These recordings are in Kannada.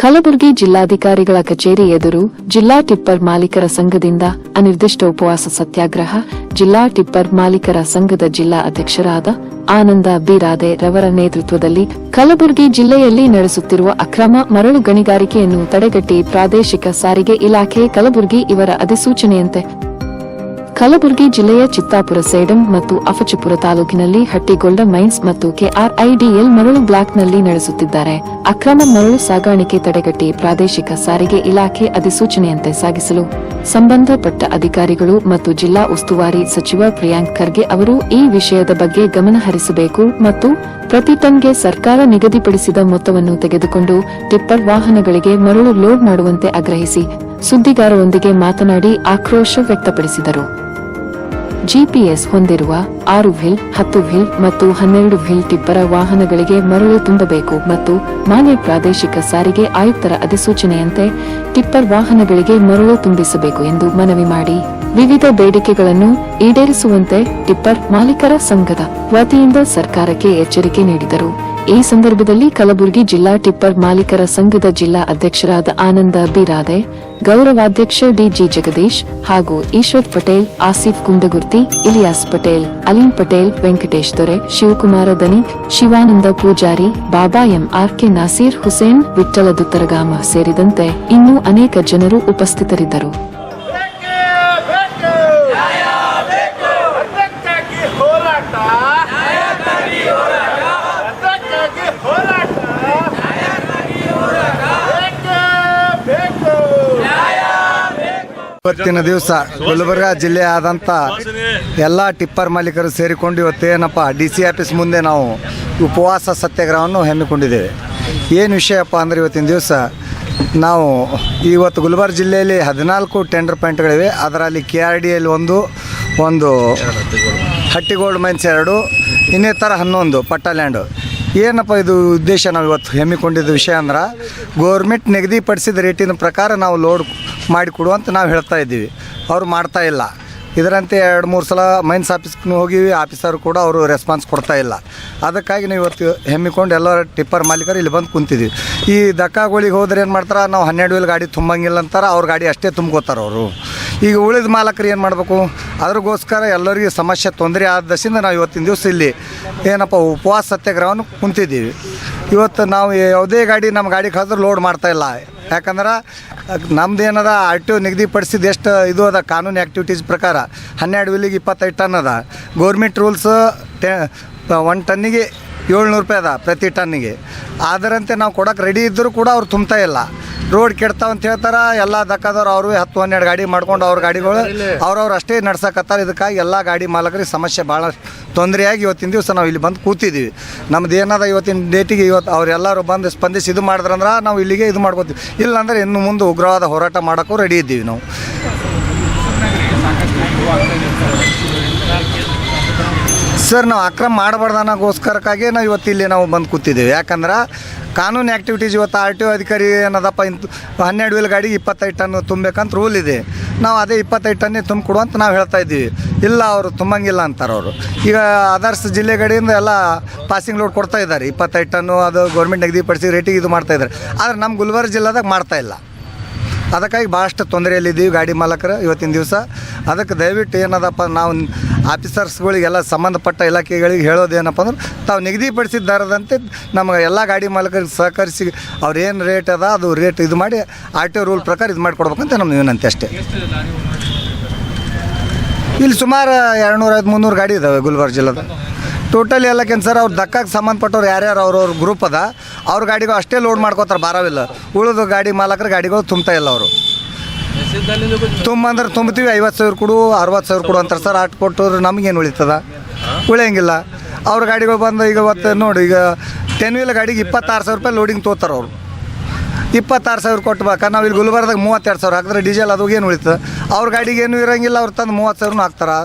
ಕಲಬುರಗಿ ಜಿಲ್ಲಾಧಿಕಾರಿಗಳ ಕಚೇರಿ ಎದುರು ಜಿಲ್ಲಾ ಟಿಪ್ಪರ್ ಮಾಲೀಕರ ಸಂಘದಿಂದ ಅನಿರ್ದಿಷ್ಟ ಉಪವಾಸ ಸತ್ಯಾಗ್ರಹ, ಜಿಲ್ಲಾ ಟಿಪ್ಪರ್ ಮಾಲೀಕರ ಸಂಘದ ಜಿಲ್ಲಾ ಅಧ್ಯಕ್ಷರಾದ ಆನಂದ ಬಿರಾದೆ ರವರ ನೇತೃತ್ವದಲ್ಲಿ ಕಲಬುರಗಿ ಜಿಲ್ಲೆಯಲ್ಲಿ ನಡೆಸುತ್ತಿರುವ ಅಕ್ರಮ ಮರಳು ಗಣಿಗಾರಿಕೆಯನ್ನು ತಡೆಗಟ್ಟಿ ಪ್ರಾದೇಶಿಕ ಸಾರಿಗೆ ಇಲಾಖೆ ಕಲಬುರಗಿ ಇವರ ಅಧಿಸೂಚನೆಯಂತೆ ಕಲಬುರಗಿ ಜಿಲ್ಲೆಯ ಚಿತ್ತಾಪುರ ಸೇಡಂ ಮತ್ತು ಅಫಚಿಪುರ ತಾಲೂಕಿನಲ್ಲಿ ಹಟ್ಟಿಗೊಂಡ ಮೈನ್ಸ್ ಮತ್ತು ಕೆಆರ್ಐಡಿಎಲ್ ಮರಳು ಬ್ಲಾಕ್ನಲ್ಲಿ ನಡೆಸುತ್ತಿದ್ದಾರೆ. ಅಕ್ರಮ ಮರಳು ಸಾಗಾಣಿಕೆ ತಡೆಗಟ್ಟಿ ಪ್ರಾದೇಶಿಕ ಸಾರಿಗೆ ಇಲಾಖೆ ಅಧಿಸೂಚನೆಯಂತೆ ಸಾಗಿಸಲು ಸಂಬಂಧಪಟ್ಟ ಅಧಿಕಾರಿಗಳು ಮತ್ತು ಜಿಲ್ಲಾ ಉಸ್ತುವಾರಿ ಸಚಿವ ಪ್ರಿಯಾಂಕ್ ಖರ್ಗೆ ಅವರು ಈ ವಿಷಯದ ಬಗ್ಗೆ ಗಮನ ಹರಿಸಬೇಕು ಮತ್ತು ಪ್ರತಿ ಟನ್ಗೆ ಸರ್ಕಾರ ನಿಗದಿಪಡಿಸಿದ ಮೊತ್ತವನ್ನು ತೆಗೆದುಕೊಂಡು ಟಿಪ್ಪರ್ ವಾಹನಗಳಿಗೆ ಮರಳು ಲೋಡ್ ಮಾಡುವಂತೆ ಆಗ್ರಹಿಸಿ ಸುದ್ದಿಗಾರರೊಂದಿಗೆ ಮಾತನಾಡಿ ಆಕ್ರೋಶ ವ್ಯಕ್ತಪಡಿಸಿದರು. ಜಿಪಿಎಸ್ ಹೊಂದಿರುವ ಆರು ವಿಲ್, ಹತ್ತು ವಿಲ್ ಮತ್ತು ಹನ್ನೆರಡು ವಿಲ್ ಟಿಪ್ಪರ ವಾಹನಗಳಿಗೆ ಮರಳು ತುಂಬಬೇಕು ಮತ್ತು ಮಾನ್ಯ ಪ್ರಾದೇಶಿಕ ಸಾರಿಗೆ ಆಯುಕ್ತರ ಅಧಿಸೂಚನೆಯಂತೆ ಟಿಪ್ಪರ್ ವಾಹನಗಳಿಗೆ ಮರಳು ತುಂಬಿಸಬೇಕು ಎಂದು ಮನವಿ ಮಾಡಿ. ವಿವಿಧ ಬೇಡಿಕೆಗಳನ್ನು ಈಡೇರಿಸುವಂತೆ ಟಿಪ್ಪರ್ ಮಾಲೀಕರ ಸಂಘದ ವತಿಯಿಂದ ಸರ್ಕಾರಕ್ಕೆ ಎಚ್ಚರಿಕೆ ನೀಡಿದರು. ಈ ಸಂದರ್ಭದಲ್ಲಿ ಕಲಬುರಗಿ ಜಿಲ್ಲಾ ಟಿಪ್ಪರ್ ಮಾಲೀಕರ ಸಂಘದ ಜಿಲ್ಲಾ ಅಧ್ಯಕ್ಷರಾದ ಆನಂದ ಬಿರಾದೆ, ಗೌರವಾಧ್ಯಕ್ಷ ಡಿಜಿ ಜಗದೀಶ್ ಹಾಗೂ Eshwar Patel, Asif ಕುಂದಗುರ್ತಿ, Ilyas Patel, Aleem Patel, Venkatesh Dore, Shivakumara Dani Shivananda Poojari, Baba M R K Naseer Hussain, Vittala Duttaragama ಸೇರಿದಂತೆ ಇನ್ನೂ ಅನೇಕ ಜನರು ಉಪಸ್ಥಿತರಿದ್ದರು ಬೇಕೇ ಬೇಕು ಅದಕ್ಕಾಗಿ ಹೋರಾಟ ಅದಕ್ಕಾಗಿ ಹೋರಾಟ ಬೇಕೇ ಬೇಕು ಇವತ್ತಿನ ದಿವಸ ಗುಲ್ಬರ್ಗ ಆದಂತ ಎಲ್ಲ ಟಿಪ್ಪರ್ ಮಾಲೀಕರು ಸೇರಿಕೊಂಡು ಇವತ್ತೇನಪ್ಪ ಡಿ ಸಿ ಆಫೀಸ್ ಮುಂದೆ ನಾವು ಉಪವಾಸ ಸತ್ಯಾಗ್ರಹವನ್ನು ಹಮ್ಮಿಕೊಂಡಿದ್ದೇವೆ. ಏನು ವಿಷಯಪ್ಪ ಅಂದರೆ ಇವತ್ತಿನ ದಿವಸ ನಾವು ಇವತ್ತು ಗುಲ್ಬರ್ಗ ಜಿಲ್ಲೆಯಲ್ಲಿ ಹದಿನಾಲ್ಕು ಟೆಂಡರ್ ಪಾಯಿಂಟ್ಗಳಿವೆ ಅದರಲ್ಲಿ ಕೆ ಆರ್ ಡಿ ಎಲ್ ಒಂದು ಒಂದು ಹಟ್ಟಿಗೋಲ್ಡ್ ಮೈನ್ಸ್ ಎರಡು, ಇನ್ನಿತರ ಹನ್ನೊಂದು ಪಟ್ಟಾಲ್ಯಾಂಡು ಏನಪ್ಪ ಇದು ಉದ್ದೇಶ ನಾವು ಇವತ್ತು ಹೆಮ್ಮಿಕೊಂಡಿದ್ದ ವಿಷಯ ಅಂದ್ರೆ ಗೋರ್ಮೆಂಟ್ ನಿಗದಿಪಡಿಸಿದ ರೇಟಿನ ಪ್ರಕಾರ ನಾವು ಲೋಡ್ ಮಾಡಿಕೊಡು ಅಂತ ನಾವು ಹೇಳ್ತಾ ಇದ್ದೀವಿ. ಅವರು ಮಾಡ್ತಾ ಇಲ್ಲ. ಇದರಂತೆ ಎರಡು, ಮೂರು ಸಲ ಮೈನ್ಸ್ ಆಫೀಸ್ಗೂ ಹೋಗಿವಿ ಆಫೀಸರ್ ಕೂಡ ಅವರು ರೆಸ್ಪಾನ್ಸ್ ಕೊಡ್ತಾ ಇಲ್ಲ. ಅದಕ್ಕಾಗಿ ನಾವು ಇವತ್ತು ಹೆಮ್ಮಿಕೊಂಡು ಎಲ್ಲ ಟಿಪ್ಪರ್ ಮಾಲೀಕರು ಇಲ್ಲಿ ಬಂದು ಕುಂತಿದ್ದೀವಿ ಈ ದಕ್ಕಾಗಳಿಗೆ ಹೋದ್ರೆ ಏನು ಮಾಡ್ತಾರೆ? ನಾವು ಹನ್ನೆರಡು ವೇಲ್ ಗಾಡಿ ತುಂಬಂಗಿಲ್ಲ ಅಂತಾರೆ, ಅವ್ರ ಗಾಡಿ ಅಷ್ಟೇ ತುಂಬ್ಕೋತಾರೆ ಅವರು. ಈಗ ಉಳಿದ ಮಾಲಕರು ಏನು ಮಾಡಬೇಕು? ಅದ್ರಗೋಸ್ಕರ ಎಲ್ಲರಿಗೂ ಸಮಸ್ಯೆ ತೊಂದರೆ ಆದ ದಶಿಂದ ನಾವು ಇವತ್ತಿನ ದಿವಸ ಇಲ್ಲಿ ಏನಪ್ಪ, ಉಪವಾಸ ಸತ್ಯಾಗ್ರಹವನ್ನು ಕುಂತಿದ್ದೀವಿ. ಇವತ್ತು ನಾವು ಯಾವುದೇ ಗಾಡಿ, ನಮ್ಮ ಗಾಡಿಗೆ ಹಾಕಿದ್ರೆ ಲೋಡ್ ಮಾಡ್ತಾ ಇಲ್ಲ. ಯಾಕಂದ್ರೆ ನಮ್ದು ಏನದ ಆರ್ ಟಿ ಒ ನಿಗದಿಪಡಿಸಿದ ಎಷ್ಟು ಇದು ಅದ, ಕಾನೂನು ಆ್ಯಕ್ಟಿವಿಟೀಸ್ ಪ್ರಕಾರ, ಹನ್ನೆರಡು ವಿಲಿಗೆ ಇಪ್ಪತ್ತೈದು ಟನ್ ಅದ. ಗೌರ್ಮೆಂಟ್ ರೂಲ್ಸ್ ಟೆ ಒನ್ ಟನ್ನಿಗೆ ಏಳ್ನೂರು ರೂಪಾಯಿ ಅದ ಪ್ರತಿ ಟನ್ನಿಗೆ. ಅದರಂತೆ ನಾವು ಕೊಡೋಕೆ ರೆಡಿ ಇದ್ದರೂ ಕೂಡ ಅವ್ರು ತುಂಬ್ತಾ ಇಲ್ಲ. ರೋಡ್ ಕೆಡ್ತಾವ ಅಂತ ಹೇಳ್ತಾರ ಎಲ್ಲ ದಕ್ಕದವ್ರು ಅವರು ಹತ್ತು ಹನ್ನೆರಡು ಗಾಡಿ ಮಾಡ್ಕೊಂಡು ಅವ್ರ ಗಾಡಿಗಳು ಅವ್ರವ್ರು ಅಷ್ಟೇ ನಡ್ಸಕತ್ತಾರ. ಇದಕ್ಕಾಗಿ ಎಲ್ಲ ಗಾಡಿ ಮಾಲಕರಿಗೆ ಸಮಸ್ಯೆ ಭಾಳ ತೊಂದರೆಯಾಗಿ ಇವತ್ತಿನ ದಿವಸ ನಾವು ಇಲ್ಲಿ ಬಂದು ಕೂತಿದ್ದೀವಿ ನಮ್ದು ಏನದ ಇವತ್ತಿನ ಡೇಟಿಗೆ ಇವತ್ತು ಅವರೆಲ್ಲರೂ ಬಂದು ಸ್ಪಂದಿಸಿ ಇದು ಮಾಡಿದ್ರಂದ್ರೆ ನಾವು ಇಲ್ಲಿಗೆ ಇದು ಮಾಡ್ಕೋತೀವಿ. ಇಲ್ಲಾಂದ್ರೆ ಇನ್ನು ಮುಂದೆ ಉಗ್ರವಾದ ಹೋರಾಟ ಮಾಡೋಕ್ಕೂ ರೆಡಿ ಇದ್ದೀವಿ ನಾವು. ಸರ್, ನಾವು ಅಕ್ರಮ ಮಾಡಬಾರ್ದು ನಾವು ಇವತ್ತು ಇಲ್ಲಿ ನಾವು ಬಂದು ಕೂತಿದ್ದೀವಿ. ಯಾಕಂದ್ರೆ ಕಾನೂನು ಆ್ಯಕ್ಟಿವಿಟೀಸ್ ಇವತ್ತು ಆರ್ ಟಿ ಒ ಅಧಿಕಾರಿ ಏನದಪ್ಪ ಇಂತು ಹನ್ನೆರಡು ವೀಲ್ ಗಾಡಿಗೆ ಇಪ್ಪತ್ತೈದು ಟನ್ ತುಂಬಬೇಕಂತ ರೂಲ್ ಇದೆ. ನಾವು ಅದೇ ಇಪ್ಪತ್ತೈದು ಟನ್ನೇ ತುಂಬಿಕೊಡು ಅಂತ ನಾವು ಹೇಳ್ತಾ ಇದ್ದೀವಿ. ಇಲ್ಲ, ಅವರು ತುಂಬಂಗಿಲ್ಲ ಅಂತಾರೆ ಅವರು. ಈಗ ಅದರ್ಸ್ ಜಿಲ್ಲೆ ಕಡೆಯಿಂದ ಎಲ್ಲ ಪಾಸಿಂಗ್ ಲೋಡ್ ಕೊಡ್ತಾ ಇದ್ದಾರೆ. ಇಪ್ಪತ್ತೈದು ಟನ್ನು ಅದು ಗೌರ್ಮೆಂಟ್ ನಿಗದಿಪಡಿಸಿ ರೇಟಿಗೆ ಇದು ಮಾಡ್ತಾ ಇದ್ದಾರೆ. ಆದರೆ ನಮ್ಮ ಗುಲ್ಬರ್ಗ ಜಿಲ್ಲೆದಾಗ ಮಾಡ್ತಾ ಇಲ್ಲ. ಅದಕ್ಕಾಗಿ ಭಾಳಷ್ಟು ತೊಂದರೆಯಲ್ಲಿದ್ದೀವಿ ಗಾಡಿ ಮಾಲಕರು ಇವತ್ತಿನ ದಿವಸ. ಅದಕ್ಕೆ ದಯವಿಟ್ಟು ಏನದಪ್ಪ ನಾವು ಆಫೀಸರ್ಸ್ಗಳಿಗೆಲ್ಲ ಸಂಬಂಧಪಟ್ಟ ಇಲಾಖೆಗಳಿಗೆ ಹೇಳೋದೇನಪ್ಪ ಅಂದ್ರೆ, ತಾವು ನಿಗದಿಪಡಿಸಿದ ದರದಂತೆ ನಮಗೆ ಎಲ್ಲ ಗಾಡಿ ಮಾಲಕರಿಗೆ ಸಹಕರಿಸಿ ಅವ್ರೇನು ರೇಟ್ ಅದ ಅದು ರೇಟ್ ಇದು ಮಾಡಿ ಆರ್ ಟಿ ರೂಲ್ ಪ್ರಕಾರ ಇದು ಮಾಡಿಕೊಡ್ಬೇಕಂತ ನಮ್ಮ ವಿನಂತಿ ಅಷ್ಟೇ. ಇಲ್ಲಿ ಸುಮಾರು ಎರಡುನೂರ ಐದು ಮುನ್ನೂರು ಗಾಡಿ ಇದಾವೆ ಗುಲ್ಬರ್ಗ ಜಿಲ್ಲೆದ. ಟೋಟಲ್ ಎಲ್ಲಕ್ಕೇನು ಸರ್ ಅವ್ರು ದಕ್ಕಕ್ಕೆ ಸಂಬಂಧಪಟ್ಟವ್ರು ಯಾರ್ಯಾರು ಅವ್ರವ್ರ ಗ್ರೂಪ್ ಅದ, ಅವ್ರ ಗಾಡಿಗಳು ಅಷ್ಟೇ ಲೋಡ್ ಮಾಡ್ಕೋತಾರೆ, ಬಾರವಿಲ್ಲ. ಉಳಿದು ಗಾಡಿ ಮಾಲಕರ ಗಾಡಿಗಳು ತುಂಬ್ತಾ ಇಲ್ಲ ಅವರು. ತುಂಬಂದ್ರೆ ತುಂಬ್ತೀವಿ, ಐವತ್ತು ಸಾವಿರ ಕೊಡು, ಅರವತ್ತು ಸಾವಿರ ಕೊಡು ಅಂತಾರೆ ಸರ್ ಅಷ್ಟು ಕೊಟ್ಟರು ನಮಗೇನು ಉಳಿತದ? ಉಳಿಯಂಗಿಲ್ಲ. ಅವ್ರ ಗಾಡಿಗಳು ಬಂದು ಈಗ ಇವತ್ತು ನೋಡಿ, ಈಗ ಟೆನ್ ವೀಲ್ ಗಾಡಿಗೆ ಇಪ್ಪತ್ತಾರು ಸಾವಿರ ರೂಪಾಯಿ ಲೋಡಿಂಗ್ ತೋತಾರೆ ಅವರು. ಇಪ್ಪತ್ತಾರು ಸಾವಿರ ಕೊಟ್ಟು ಬೇಕಾ? ನಾವು ಇಲ್ಲಿ ಗುಲ್ಬರ್ದಾಗ ಮೂವತ್ತೆರಡು ಸಾವಿರ ಹಾಕಿದ್ರೆ ಡೀಸೆಲ್ ಅದು ಏನು ಉಳಿತದೆ? ಅವ್ರ ಗಾಡಿಗೆ ಏನು ಇರೋಂಗಿಲ್ಲ, ಅವ್ರು ತಂದು ಮೂವತ್ತು ಸಾವಿರನೂ ಹಾಕ್ತಾರೆ.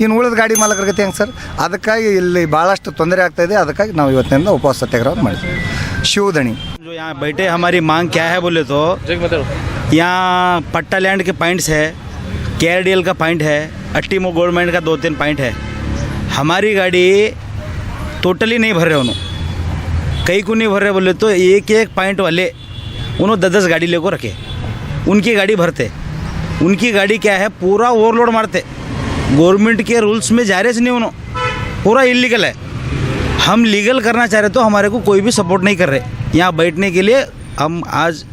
ಇನ್ನು ಉಳಿದ ಗಾಡಿ ಮಾಲಕರ ಗತಿ ಹೆಂಗೆ ಸರ್ ಅದಕ್ಕಾಗಿ ಇಲ್ಲಿ ಭಾಳಷ್ಟು ತೊಂದರೆ ಆಗ್ತಾಯಿದೆ ಅದಕ್ಕಾಗಿ ನಾವು ಇವತ್ತಿನಿಂದ ಉಪವಾಸ ಸತ್ಯಾಗ್ರಹ ಮಾಡಿದ್ವಿ ಶಿವದಣಿ जो यहाँ बैठे हमारी मांग क्या है बोले तो यहाँ पट्टा लैंड के पॉइंट्स है के का पॉइंट है अट्टीमो गवर्नमेंट का दो तीन पॉइंट है हमारी गाड़ी टोटली नहीं भर रहे उन्होंने कई को नहीं भर रहे बोले तो एक एक पॉइंट वाले उन्होंने दस दस गाड़ी लेको रखे उनकी गाड़ी भरते उनकी गाड़ी क्या है पूरा ओवरलोड मारते गवर्नमेंट के रूल्स में जायज़ नहीं उन्होंने पूरा इलीगल है। हम लीगल करना चाह रहे तो हमारे को कोई भी सपोर्ट नहीं कर रहे। यहाँ बैठने के लिए हम आज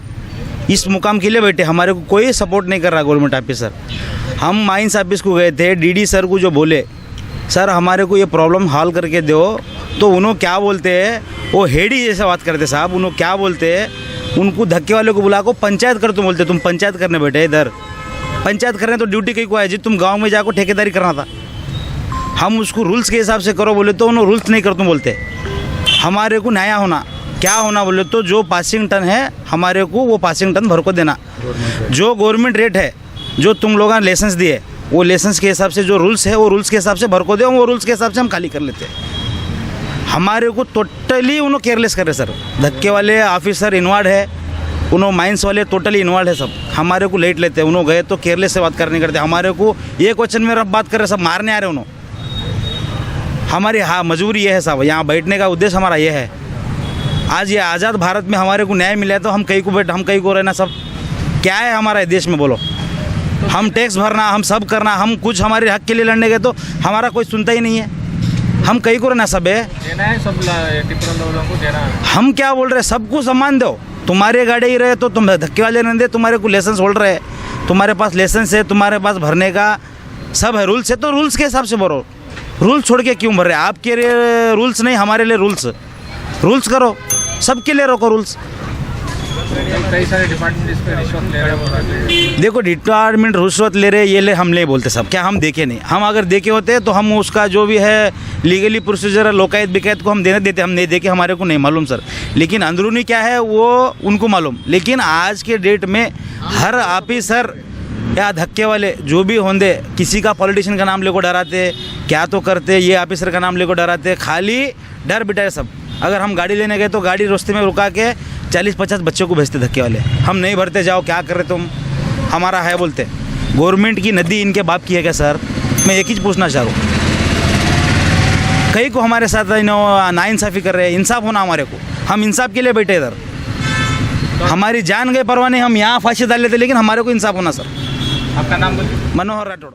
इस मुकाम के लिए बैठे हमारे को कोई सपोर्ट नहीं कर रहा गवर्नमेंट ऑफिसर हम माइंस ऑफ़िस को गए थे डीडी सर को जो बोले, सर, हमारे को ये प्रॉब्लम हल करके दो। तो उन्होंने क्या बोलते हैं? वो हेडी जैसे बात करते साहब। उन्होंने क्या बोलते हैं? उनको धक्के वाले को बुला को पंचायत कर तुम बोलते तुम पंचायत करने बैठे इधर। पंचायत करने तो ड्यूटी कहीं को है जी, तुम गाँव में जाकर ठेकेदारी करना था। हम उसको रूल्स के हिसाब से करो बोले तो उन्होंने रूल्स नहीं कर तुम बोलते। हमारे को नया होना, क्या होना बोले तो जो पासिंग टन है, हमारे को वो पासिंग टन भर को देना। जो गवर्नमेंट रेट है, जो तुम लोगों ने लाइसेंस दिए, वो लाइसेंस के हिसाब से जो रूल्स है, वो रूल्स के हिसाब से भर को दे, वो रूल्स के हिसाब से हम खाली कर लेते। हैं हमारे को टोटली उन्होंने केयरलेस कर रहे सर धक्के वाले ऑफिसर इन्वॉल्व है उन्होंने माइंस वाले टोटली इन्वॉल्व है सब। हमारे को लेट लेते हैं। उन्होंने गए तो केयरलेस से बात करने करते हमारे को ये क्वेश्चन में रब बात कर रहे सब मारने आ रहे उन्होंने हमारी हाँ मजबूरी ये है साहब। यहाँ बैठने का उद्देश्य हमारा ये है। आज ये आज़ाद भारत में हमारे को न्याय मिला है तो हम कहीं को बैठ हम कहीं को रहना सब। क्या है हमारा देश में बोलो। हम टैक्स भरना हम सब करना हम कुछ हमारे हक के लिए लड़ने गए तो हमारा कोई सुनता ही नहीं है। हम कहीं को रहना सब है। देना है सबको देना है। हम क्या बोल रहे हैं? सबको सम्मान दो। तुम्हारे गाड़ी ही रहे तो तुम धक्के वाले नहीं दे तुम्हारे को लाइसेंस होल्डर है। तुम्हारे पास लाइसेंस है, तुम्हारे पास भरने का सब है। रूल्स है तो रूल्स के हिसाब से भरो। रूल्स छोड़ के क्यों भर रहे आपके लिए रूल्स नहीं, हमारे लिए रूल्स रूल्स करो। सबके लिए रोको रूल्स देखो डिपार्टमेंट रुश्वत ले रहे ये ले, हम नहीं बोलते सब। क्या हम देखे नहीं? हम अगर देखे होते तो हम उसका जो भी है लीगली प्रोसीजर है, लोकायत बिकायत को हम देने देते, हम नहीं देखे, हमारे को नहीं मालूम सर लेकिन अंदरूनी क्या है, वो उनको मालूम। लेकिन आज के डेट में हर ऑफिसर या धक्के वाले, जो भी होंगे किसी का पॉलिटिशियन का नाम लेको डराते, क्या तो करते, ये ऑफिसर का नाम लेको डराते, खाली डर बिठाए सब। अगर हम गाड़ी लेने गए तो गाड़ी रास्ते में रुका के चालीस पचास बच्चों को भेजते धक्के वाले। हम नहीं भरते जाओ क्या कर रहे तुम? हमारा है बोलते। गवर्नमेंट की नदी इनके बाप की है क्या सर? मैं एक ही पूछना चाह रहा हूँ। कई को हमारे साथ ना इंसाफ़ी कर रहे हैं इंसाफ होना हमारे को। हम इंसाफ के लिए बैठे इधर। हमारी जान गए परवाह नहीं हम यहाँ फांसी डाल लेते लेकिन हमारे को इंसाफ होना सर। आपका नाम मनोहर राठौड़।